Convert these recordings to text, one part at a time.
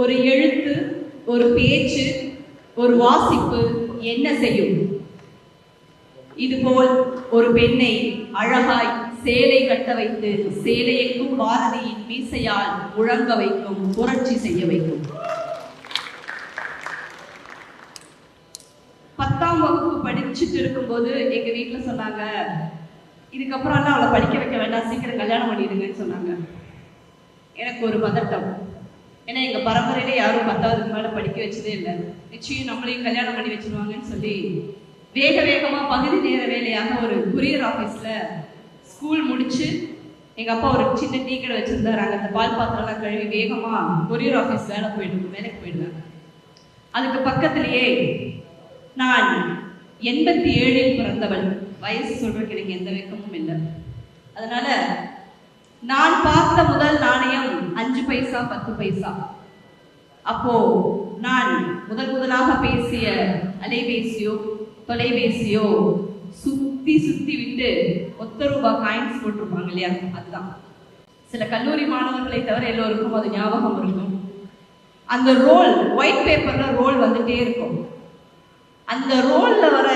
ஒரு எழுத்து ஒரு பேச்சு ஒரு வாசிப்பு என்ன செய்யும்? இதுபோல் ஒரு பெண்ணை அழகாய் சேலை கட்ட வைத்து சேலையைக்கும் பாரதியின் மீசையால் முழங்க வைக்கும் புரட்சி செய்ய வைக்கும். பத்தாம் வகுப்பு படிச்சுட்டு இருக்கும்போது எங்க வீட்டுல சொன்னாங்க இதுக்கப்புறம் அவளை படிக்க வைக்க வேண்டாம் சீக்கிரம் கல்யாணம் பண்ணிடுங்கன்னு சொன்னாங்க. எனக்கு ஒரு பதட்டம். ஏன்னா எங்க பரம்பரையில யாரும் பத்தாவதுக்கு மேல படிக்க வச்சதே இல்லை. நிச்சயம் நம்மளையும் கல்யாணம் பண்ணி வச்சிருவாங்கன்னு சொல்லி வேக வேகமா பகுதி நேர வேலையாக ஒரு குரியர் ஆபீஸ்ல ஸ்கூல் முடிச்சு எங்க அப்பா ஒரு சின்ன டீ கடை வச்சிருந்தாரு. அந்த பால் பாத்திரம்லாம் கழுவி வேகமா கொரியர் ஆபீஸ் வேலை போயிடுவேன் வேலைக்கு போயிடுவேன் அதுக்கு பக்கத்திலேயே நான் எண்பத்தி ஏழில் பிறந்தவள். வயசு சொல்றதுக்கு எனக்கு எந்த வெக்கமும் இல்லை. அதனால நான் பார்த்த முதல் நாணயம் அஞ்சு பைசா பத்து பைசா. அப்போ நான் முதல் முதலாக பேசிய அலைபேசியோ தொலைபேசியோ சுத்தி சுத்தி விட்டு ஒத்த ரூபாய் காயின்ஸ் போட்டிருப்பாங்க இல்லையா? அதுதான். சில கல்லூரி மாணவர்களை தவிர எல்லோருக்கும் அது ஞாபகம் இருக்கும். அந்த ரோல் ஒயிட் பேப்பர்ல ரோல் வந்துட்டே இருக்கும். அந்த ரோல்ல வர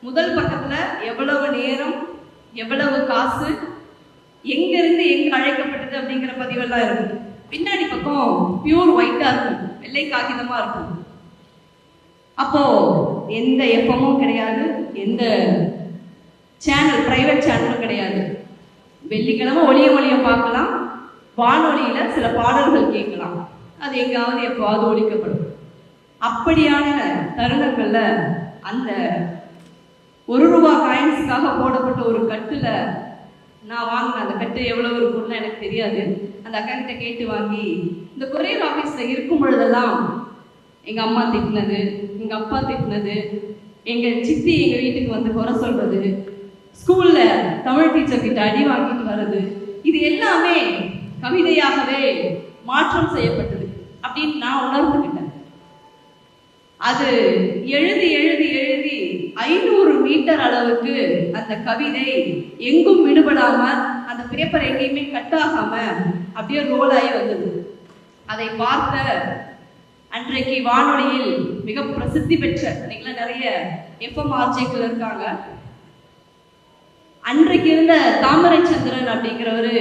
முதல் பக்கத்துல எவ்வளவு நேரம் எவ்வளவு காசு எங்க இருந்து எங்க அழைக்கப்பட்டது அப்படிங்கிற பதிவெல்லாம் இருக்கும். பின்னாடி பக்கம் பியூர் ஒயிட்டா இருக்கும். வெள்ளை காகிதமா இருக்கும். அப்போ எந்த எப்பமும் கிடையாது. எந்த சேனல் பிரைவேட் சேனலும் கிடையாது. வெள்ளிக்கிழமை ஒளிய ஒளிய பார்க்கலாம். வானொலியில சில பாடல்கள் கேட்கலாம். அது எங்காவது எப்போவாது ஒழிக்கப்படும் அப்படியான தருணங்கள்ல அந்த ஒரு ரூபா காயின்ஸுக்காக போடப்பட்ட ஒரு கட்டுல நான் வாங்கின அந்த கட்டு எவ்வளவு இருக்கும்னு எனக்கு தெரியாது. அந்த அக்கா கிட்ட கேட்டு வாங்கி இந்த கொரியர் ஆஃபீஸில் இருக்கும் பொழுதெல்லாம் எங்கள் அம்மா திட்டினது எங்கள் அப்பா திட்டினது எங்கள் சித்தி எங்கள் வீட்டுக்கு வந்து குறை சொல்கிறது ஸ்கூலில் தமிழ் டீச்சர் கிட்ட அடி வாங்கிட்டு வர்றது இது எல்லாமே கவிதையாகவே மாற்றம் செய்யப்பட்டது அப்படின்னு நான் உணர்ந்துக்கிட்டேன் அது எழுதி எழுதி எழுதி ஐநூறு மீட்டர் அளவுக்கு அந்த கவிதை எங்கும் விடுபடாம அந்த பேப்பர் எங்கேயுமே கட் ஆகாம அப்படியே ரோல் ஆகி வந்தது. அதை பார்த்த அன்றைக்கு வானொலியில் மிக பிரசித்தி பெற்ற இன்னைக்குலாம் நிறைய எஃப்எம் ஆர்ஜேக்கள் இருக்காங்க. அன்றைக்கு இருந்த தாமரை சந்திரன் அப்படிங்கிறவரு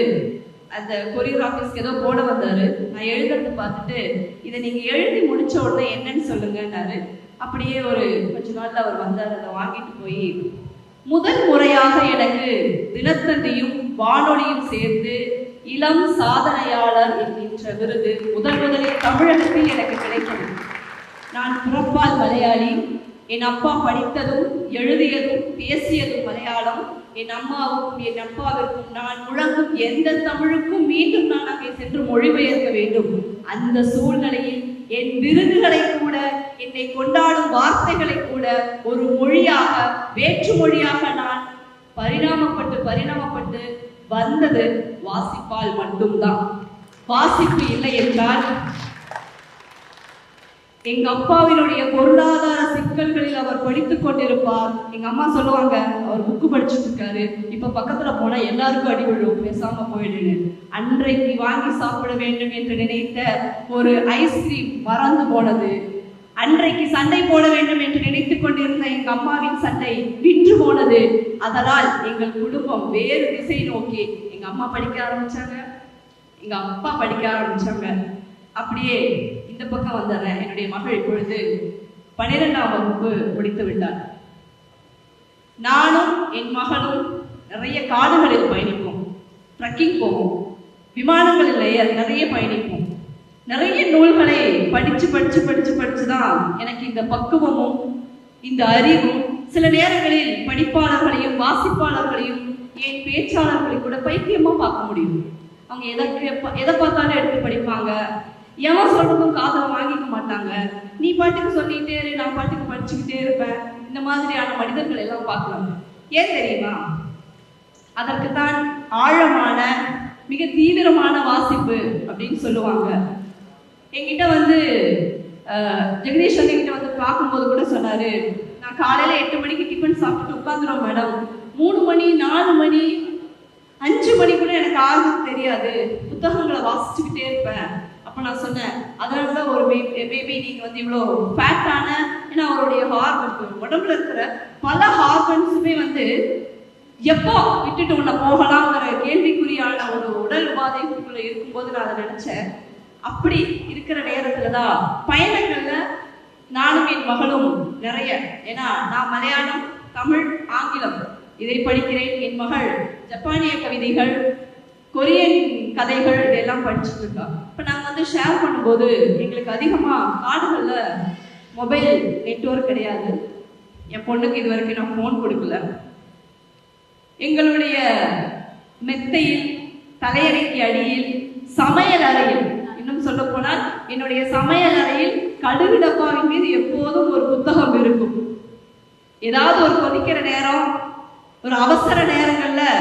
அந்த கொரியர் ஆஃபீஸ்க்கு ஏதோ போட வந்தாரு. நான் எழுதுறது பார்த்துட்டு இதை நீங்க எழுதி முடிச்ச உடனே என்னன்னு சொல்லுங்கன்னாரு. அப்படியே ஒரு கொஞ்ச நாள்ல அவர் வந்தார். அதை வாங்கிட்டு போய் முதல் முறையாக எனக்கு தினத்தந்தியும் வானொலியும் சேர்ந்து இளம் சாதனையாளர் என்கின்ற விருது முதல் முதலில் தமிழகத்தில் எனக்கு கிடைக்கும் நான் பிறப்பால் மலையாளி. என் அப்பா படித்ததும் எழுதியதும் பேசியதும் மலையாளம். என் அம்மாவுக்கும் என் அப்பாவிற்கும் நான் முழங்கும் எந்த தமிழுக்கும் மீண்டும் நான் அங்கே சென்று மொழிபெயர்க்க வேண்டும். அந்த சூழ்நிலையில் என் விருதுகளை கூட என்னை கொண்டாடும் வார்த்தைகளை கூட ஒரு மொழியாக வேற்று மொழியாக நான் பரிணாமப்பட்டு பரிணாமப்பட்டு வந்தது வாசிப்பால் மட்டும்தான். வாசிப்பு இல்லை என்றால் எங்க அப்பாவினுடைய பொருளாதார சிக்கல்களில் அவர் படித்துக் கொண்டிருப்பார். எங்க அம்மா சொல்லுவாங்க அவர் புக்கு படிச்சுட்டு இருக்காரு இப்ப பக்கத்துல போனா எல்லாருக்கும் அடி விழும் பேசாம போயிடுன்னு. அன்றைக்கு வாங்கி சாப்பிட வேண்டும் என்று நினைத்த ஒரு ஐஸ்கிரீம் மறந்து போனது. அன்றைக்கு சண்டை போட வேண்டும் என்று நினைத்துக் கொண்டிருந்த எங்க அம்மாவின் சண்டை விற்று போனது. அதனால் எங்கள் குடும்பம் வேறு திசை நோக்கி எங்க அம்மா படிக்க ஆரம்பிச்சாங்க எங்க அப்பா படிக்க ஆரம்பிச்சாங்க. அப்படியே இந்த பக்கம் வந்துடுறேன் என்னுடைய மகள் இப்பொழுது பனிரெண்டாம் வகுப்பு முடித்து விட்டார். நானும் என் மகளும் நிறைய காடுகளில் பயணிப்போம். ட்ரக்கிங் போவோம். விமானங்களில் நிறைய- நிறைய பயணிப்போம். நிறைய நூல்களை படிச்சு படிச்சு படிச்சு படித்து தான் எனக்கு இந்த பக்குவமும் இந்த அறிவும் சில நேரங்களில் படிப்பாளர்களையும் வாசிப்பாளர்களையும் என் பேச்சாளர்களை கூட பைத்தியமா பார்க்க முடியும். அவங்க எதை எப்ப- எதை பார்த்தாலும் எடுத்து படிப்பாங்க. எவன் சொல்றதும் காதலை வாங்கிக்க மாட்டாங்க. நீ பாட்டுக்கு சொல்லிட்டே இரு நான் பாட்டுக்கு படிச்சுக்கிட்டே இருப்பேன். இந்த மாதிரியான மனிதர்கள் எல்லாம் பார்க்கலாம் ஏன் தெரியுமா? அதற்குத்தான் ஆழமான மிக தீவிரமான வாசிப்பு அப்படின்னு சொல்லுவாங்க. என்கிட்ட வந்து ஜெகதீஷ் வந்து என்கிட்ட வந்து பார்க்கும்போது கூட சொன்னாரு நான் காலையில எட்டு மணிக்கு டிஃபன் சாப்பிட்டு உட்காந்துரும் மேடம். மூணு மணி நாலு மணி அஞ்சு மணி கூட எனக்கு ஆகுது தெரியாது. புத்தகங்களை வாசிச்சுக்கிட்டே இருப்பேன். அப்ப நான் சொன்னேன். அதனாலதான் ஒரு பேபி நீங்க வந்து இவ்வளோ ஃபேட்டான ஏன்னா அவருடைய ஹார்மன் உடம்புல இருக்கிற பல ஹார்மன்ஸுமே வந்து எப்போ விட்டுட்டு உன்னை போகலாங்கிற கேள்விக்குறியான ஒரு உடல் உபாதைக்குள்ள இருக்கும்போது நான் அதை நினைச்சேன். அப்படி இருக்கிற நேரத்தில் தான் பயணங்கள்ல நானும் என் மகளும் நிறைய ஏன்னா நான் மலையாளம் தமிழ் ஆங்கிலம் இதை படிக்கிறேன். என் மகள் ஜப்பானிய கவிதைகள் கொரியன் கதைகள் இதெல்லாம் படிச்சுட்டு இருக்கா. இப்போ நாங்கள் வந்து ஷேர் பண்ணும்போது எங்களுக்கு அதிகமாக காடுகளில் மொபைல் நெட்வொர்க் கிடையாது. என் பொண்ணுக்கு இது வரைக்கும் நான் ஃபோன் கொடுக்கல. எங்களுடைய மெத்தையில் தலையறைக்கு அடியில் சமையல் அறையில் இன்னும் சொல்ல போனால் என்னுடைய சமையல் அறையில் கடுகு டப்பாவின் மீது எப்போதும் ஒரு புத்தகம் இருக்கும். ஏதாவது ஒரு கொதிக்கிற நேரம் ஒரு அவசர நேரங்களில்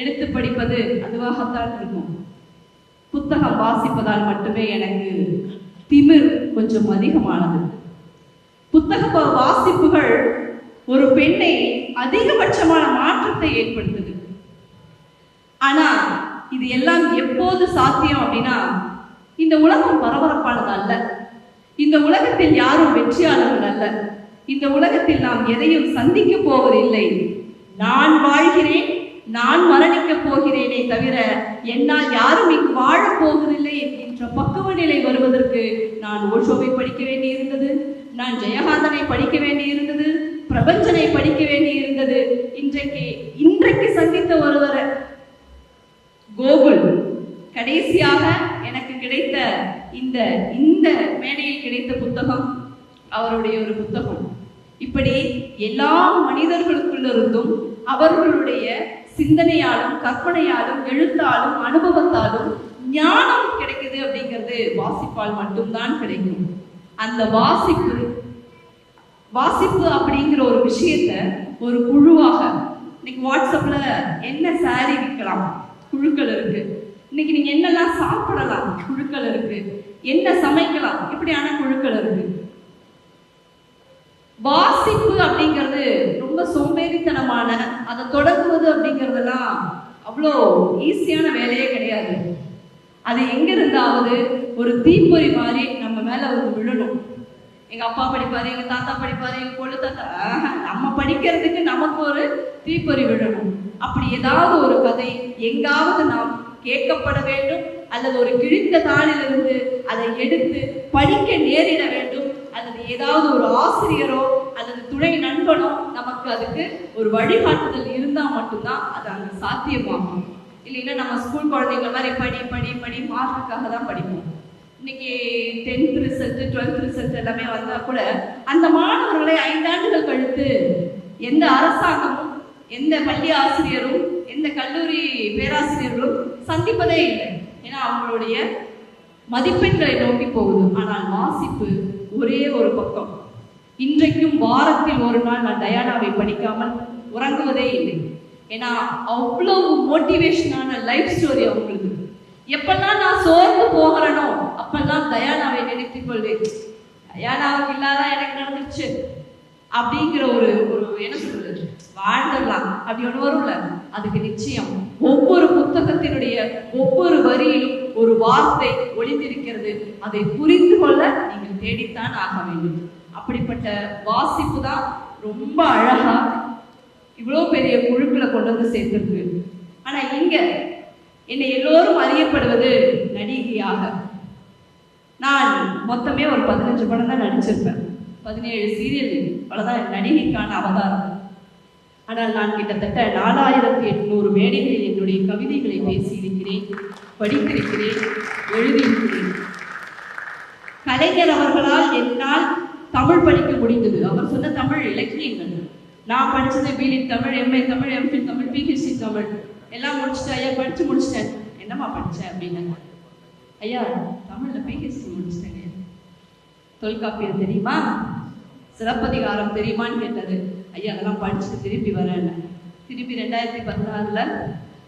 எடுத்து படிப்பது அதுவாகத்தான் இருக்கும். புத்தகம் வாசிப்பதால் மட்டுமே எனக்கு திமிர் கொஞ்சம் அதிகமானது. புத்தக வாசிப்புகள் ஒரு பெண்ணை அதிகபட்சமான மாற்றத்தை ஏற்படுத்துது. ஆனா இது எல்லாம் எப்போது சாத்தியம் அப்படின்னா இந்த உலகம் பரபரப்பானது அல்ல. இந்த உலகத்தில் யாரும் வெற்றியாளர்கள் அல்ல. இந்த உலகத்தில் நாம் எதையும் சந்திக்க போவதில்லை. நான் வாழ்கிறேன் நான் மரணிக்க போகிறேனே தவிர என்னால் யாரும் இங்கு வாழப் போவதில்லை என்கின்ற பக்குவ நிலை வருவதற்கு நான் ஓஷோவை படிக்க வேண்டியிருந்தது. நான் ஜெயகாந்தனை படிக்க வேண்டியிருந்தது. பிரபஞ்சனை படிக்க வேண்டியிருந்தது. இன்றைக்கு இன்றைக்கு சந்தித்த ஒருவரை. கோகுல் கடைசியாக எனக்கு கிடைத்த இந்த இந்த மேடையில் கிடைத்த புத்தகம் அவருடைய ஒரு புத்தகம். இப்படி எல்லா மனிதர்களுக்குள்ளிருந்தும் அவர்களுடைய சிந்தனையாலும் கற்பனையாலும் எழுத்தாலும் அனுபவத்தாலும் ஞானம் கிடைக்குது அப்படிங்கிறது வாசிப்பால் மட்டும்தான் கிடைக்கும். அந்த வாசிப்பு வாசிப்பு அப்படிங்கிற ஒரு விஷயத்த ஒரு குழுவாக இன்னைக்கு வாட்ஸ்அப்ல என்ன சாரி விற்கலாம்? குழுக்கள் இருக்கு. இன்னைக்கு நீங்க என்னெல்லாம் சாப்பிடலாம்? குழுக்கள் இருக்கு. என்ன சமைக்கலாம்? இப்படியான குழுக்கள் இருக்கு. வாசிப்பு அப்படிங்கிறது ரொம்ப சோம்பேறித்தனமான அதை தொடங்குவது அப்படிங்கறதெல்லாம் அவ்வளோ ஈஸியான வேலையே கிடையாது. அது எங்க இருந்தாவது ஒரு தீப்பொறி மாதிரி நம்ம மேல வந்து விழணும். எங்க அப்பா படிப்பாரு எங்க தாத்தா படிப்பாரு எங்க கொள்ளு தாத்தா நம்ம படிக்கிறதுக்கு நமக்கு ஒரு தீப்பொறி விழணும். அப்படி ஏதாவது ஒரு கதை எங்காவது நாம் கேட்கப்பட வேண்டும் அல்லது ஒரு கிழிந்த தாளிலிருந்து அதை எடுத்து படிக்க நேரிட வேண்டும் அல்லது ஏதாவது ஒரு ஆசிரியரோ அல்லது துணை நண்பனோ நம்ம நமக்கு அதுக்கு ஒரு வழிகாட்டுதல் இருந்தா மட்டும்தான் அது அங்க சாத்தியமாகும். இல்லைன்னா நம்ம ஸ்கூல் குழந்தைங்கள மாதிரி படி படி படி மார்க்குக்காக தான் படிப்போம். இன்னைக்கு டென்த் ரிசல்ட் டுவெல்த் ரிசல்ட் எல்லாமே வந்தா கூட அந்த மாணவர்களை ஐந்தாண்டுகள் கழித்து எந்த அரசாங்கமும் எந்த பள்ளி ஆசிரியரும் எந்த கல்லூரி பேராசிரியர்களும் சந்திப்பதே இல்லை. ஏன்னா அவங்களுடைய மதிப்பெண்களை நோக்கி போகுது. ஆனால் வாசிப்பு ஒரே ஒரு பக்கம். இன்றைக்கும் வாரத்தில் ஒரு நாள் நான் டயானாவை படிக்காமல் உறங்குவதே இல்லை. ஏன்னா அவ்வளவு மோட்டிவேஷனான லைஃப் ஸ்டோரி அவங்களுக்கு. எப்பெல்லாம் நான் சோர்ந்து போகிறேனோ அப்பெல்லாம் தயானாவை நினைத்துக் கொள்வேன். தயானாவுக்கு இல்லாத எனக்கு நடந்துச்சு அப்படிங்கிற ஒரு ஒரு என்ன சொல்றது? வாழ்ந்துடலாம் அப்படி ஒன்று வரும்ல? அதுக்கு நிச்சயம் ஒவ்வொரு புத்தகத்தினுடைய ஒவ்வொரு வரியிலும் ஒரு வார்த்தை ஒளிந்திருக்கிறது. அதை புரிந்து கொள்ள நீங்கள் தேடித்தான் ஆக வேண்டும். அப்படிப்பட்ட வாசிப்பு தான் ரொம்ப அழகா இவ்வளோ பெரிய குழுக்களை கொண்டு வந்து சேர்த்திருக்கு. ஆனா இங்க என்னை எல்லோரும் அறியப்படுவது நடிகையாக. நான் மொத்தமே ஒரு பதினஞ்சு படம் தான் நடிச்சிருப்பேன். பதினேழு சீரியல் அவ்வளோதான் நடிகைக்கான அவதாரம். ஆனால் நான் கிட்டத்தட்ட நாலாயிரத்தி எட்நூறு மேடைகளில் என்னுடைய கவிதைகளை பேசியிருக்கிறேன் படித்திருக்கிறேன் எழுதியிருக்கிறேன். கலைஞர் அவர்களால் என்னால் தமிழ் படிக்க முடிந்தது. அவர் சொன்ன தமிழ் இலக்கியங்கள். நான் படிச்சது BLit Tamil MA Tamil MPhil Tamil PhD Tamil. எல்லாம் முடிச்சுட்டு ஐயா படிச்சு முடிச்சிட்டேன். என்னம்மா படிச்சேன் அப்படின்னு? ஐயா தமிழ்ல பிஹெச்சி முடிச்சிட்டேங்க தொல்காப்பியம் தெரியுமா? சிலப்பதிகாரம் தெரியுமான்னு கேட்டாரு ஐயா அதெல்லாம் படிச்சுட்டு திருப்பி வரேன். திருப்பி ரெண்டாயிரத்தி பதினாறுல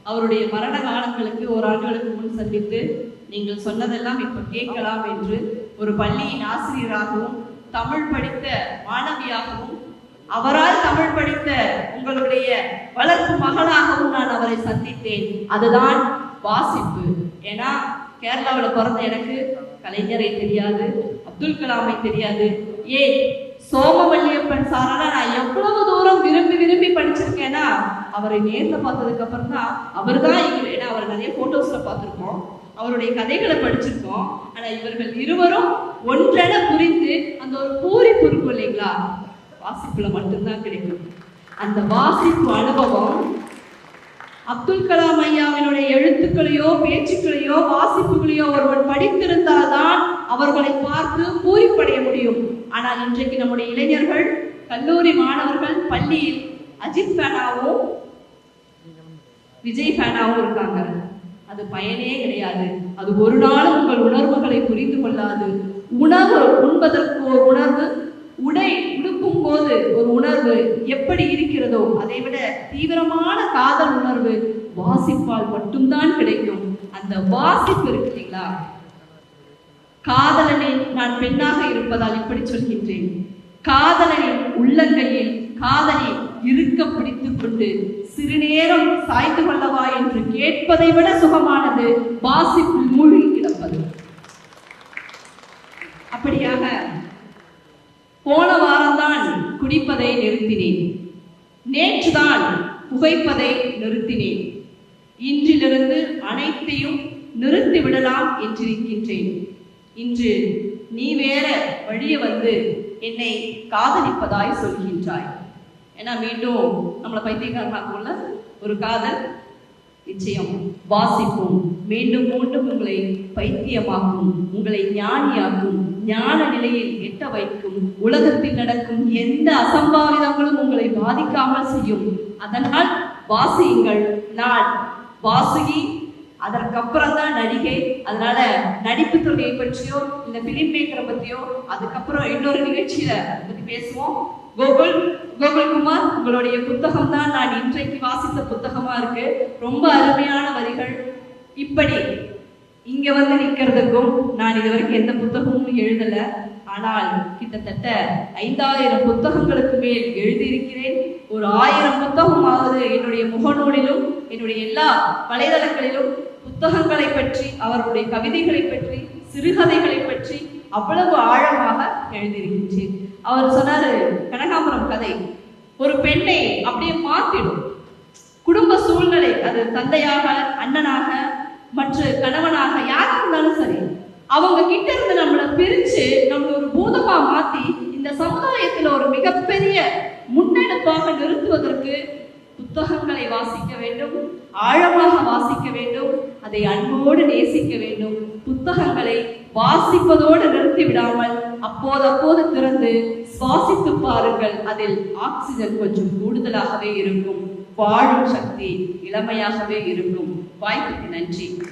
அவருடைய மரண காலங்களுக்கு ஒரு ஆண்டுகளுக்கு முன் சந்தித்து நீங்கள் சொன்னதெல்லாம் இப்ப கேட்கலாம் என்று ஒரு பள்ளியின் ஆசிரியராகவும் தமிழ் படித்த மாணவியாகவும் அவரால் தமிழ் படித்த உங்களுடைய வளர்ப்பு மகளாகவும் நான் அவரை சந்தித்தேன். அதுதான் வாசிப்பு. ஏன்னா கேரளாவில் பிறந்த எனக்கு கலைஞரை தெரியாது அப்துல் கலாமை தெரியாது. ஏன் சோமவல்லியப்பன் சாரான நான் எவ்வளவு தூரம் விரும்பி விரும்பி படிச்சிருக்கேன்னா அவரை நேர்ல பார்த்ததுக்கு அப்புறம் தான் அவர் தான் ஏன்னா அவரை நிறைய போட்டோஸ்ல பார்த்துருக்கோம். அவருடைய கதைகளை படிச்சிருக்கோம். ஆனா இவர்கள் இருவரும் ஒன்றென புரிந்து அந்த ஒரு பூரிப்பு இருக்கும் இல்லைங்களா? வாசிப்புல மட்டும்தான் கிடைக்கும். அந்த வாசிப்பு அனுபவம் அப்துல் கலாம் ஐயாவினுடைய எழுத்துக்களையோ பேச்சுக்களையோ வாசிப்புகளையோ ஒருவன் படித்திருந்தால்தான் அவர்களை பார்த்து பூரிப்படைய முடியும். ஆனால் இன்றைக்கு நம்முடைய இளைஞர்கள் கல்லூரி மாணவர்கள் பள்ளியில் அஜித் ஃபேனாவும் விஜய் ஃபேனாவும் இருக்காங்க. அது பயனே கிடையாது. அது ஒரு நாளும் உங்கள் உணர்வுகளை புரிந்து கொள்ளாது. உணவு உண்பதற்கு ஒரு உணர்வு உடை உடுக்கும் போது ஒரு உணர்வு எப்படி இருக்கிறதோ அதை விட தீவிரமான காதல் உணர்வு வாசிப்பால் மட்டும்தான் கிடைக்கும். அந்த வாசிப்பு இருக்கு இல்லைங்களா? நான் பெண்ணாக இருப்பதால் இப்படி சொல்கின்றேன். காதலனின் உள்ளங்கையில் காதலை இருக்க பிடித்துக் கொண்டு சிறுநேரம் சாய்ந்து கொள்ளவா என்று கேட்பதை விட சுகமானது வாசிப்பில் மூழ்கி கிடப்பது. அப்படியாக போன வாரம்தான் குடிப்பதை நிறுத்தினேன். நேற்றுதான் புகைப்பதை நிறுத்தினேன். இன்றிலிருந்து அனைத்தையும் நிறுத்தி விடலாம் என்றிருக்கின்றேன். இன்று நீ வேற வழிய வந்து என்னை காதலிப்பதாய் சொல்கின்றாய். ஏன்னா மீண்டும் நம்மளை பைத்தியக்காரனாக்கும்ல ஒரு காதல் நிச்சயம் வாசிக்கும் மீண்டும் மீண்டும் உங்களை பைத்தியமாக்கும் உங்களை ஞானியாக்கும் ஞான நிலையில் எட்ட வைக்கும் உலகத்தில் நடக்கும் எந்த அசம்பாவிதங்களும் உங்களை பாதிக்காமல் செய்யும். அதனால் வாசியுங்கள். நான் வாசுகி அதற்கப்புறம் தான் நடிகை. அதனால நடிப்பு துறையை பற்றியோ இந்த பிலிம் மேக்கரை பத்தியோ அதுக்கப்புறம் இன்னொரு நிகழ்ச்சியில பற்றி பத்தி பேசுவோம். கோகுல் கோகுல்குமார் உங்களுடைய புத்தகம் தான் நான் இன்றைக்கு வாசித்த புத்தகமா இருக்கு. ரொம்ப அருமையான வரிகள். இப்படி இங்க வந்து நிக்கிறதுக்கும் நான் இதுவரைக்கும் எந்த புத்தகமும் எழுதல. ஆனால் கிட்டத்தட்ட ஐந்தாயிரம் புத்தகங்களுக்கு மேல் எழுதியிருக்கிறேன். ஒரு ஆயிரம் புத்தகமாவது என்னுடைய முகநூலிலும் என்னுடைய எல்லா வலைதளங்களிலும் புத்தகங்களை பற்றி அவர்களுடைய கவிதைகளை பற்றி சிறுகதைகளை பற்றி அவ்வளவு ஆழமாக எழுதியிருக்கின்றேன். அவர் சொன்னாரு கனகாபுரம் கதை ஒரு பெண்ணை அப்படியே மாத்திடும் குடும்ப சூழ்நிலை அது தந்தையாக அண்ணனாக மற்ற கணவனாக யாரா இருந்தாலும் சரி அவங்க கிட்ட இருந்து நம்மளை பிரிச்சு நம்மள ஒரு பூதமா மாத்தி இந்த சமுதாயத்துல ஒரு மிகப்பெரிய முன்னெடுப்பாக நிறுத்துவதற்கு புத்தகங்களை வாசிக்க வேண்டும் ஆழமாக வாசிக்க வேண்டும் அதை அன்போடு நேசிக்க வேண்டும். புத்தகங்களை வாசிப்பதோடு நிறுத்தி விடாமல் அப்போதப்போது திறந்து சுவாசித்து பாருங்கள். அதில் ஆக்சிஜன் கொஞ்சம் கூடுதலாகவே இருக்கும். வாழும் சக்தி இளமையாகவே இருக்கும். வாய்ப்புக்கு நன்றி.